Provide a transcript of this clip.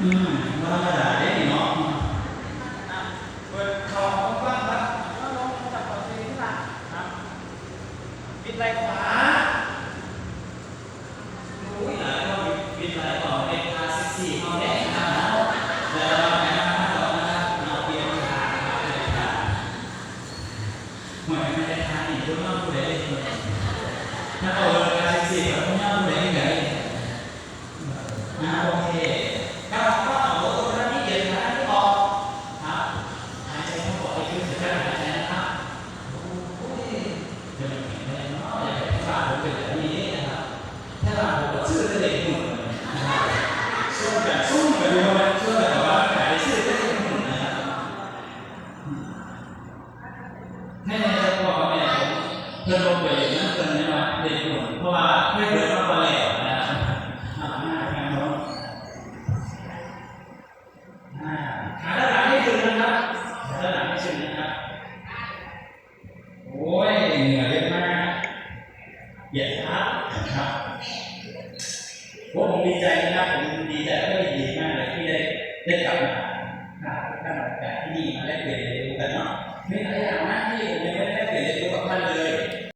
อืมธรรมดาได้เนาะอะเปิดเข่าของกว้างครับแล้วลงจับเข่าตัวเองขึ้นมาครับปิดไหล่ขวาโอ้ยหลายคนบินหลายต่อเป็นพาสิบสี่เขาได้นะแล้วนะครับต่อนะครับเราเปลี่ยนทางครับเปลี่ยนทางเหมือนไม่ได้ทางอีกทุกรอบเลยถ้าเอาเวลาสิบสี่แบบทุกรอบเลยไงอ่าโอเค ชื่อเด็กหนุ่มนะครับสู้แบบสู้แบบดูมันช่วยแบบว่าขายชื่อเด็กหนุ่มนะครับให้ในจังหวะแม่เพิ่นลงไปนั่งเพิ่นนี่ว่าเด็กหนุ่มเพราะว่าไม่เดินมาแล้วนะครับอ่าหน้าครับน่าขาด้านหลังให้ดึงนะครับขาด้านหลังให้ดึงนะครับโอ้ยเหนื่อยมากเหยียดเท้าครับ ดีใจนะคผมดีใจแล้วก็ดีมากเลยที่ได้ได้กลับมาหาท่านจากที่นี่มาได้เปลี่ยน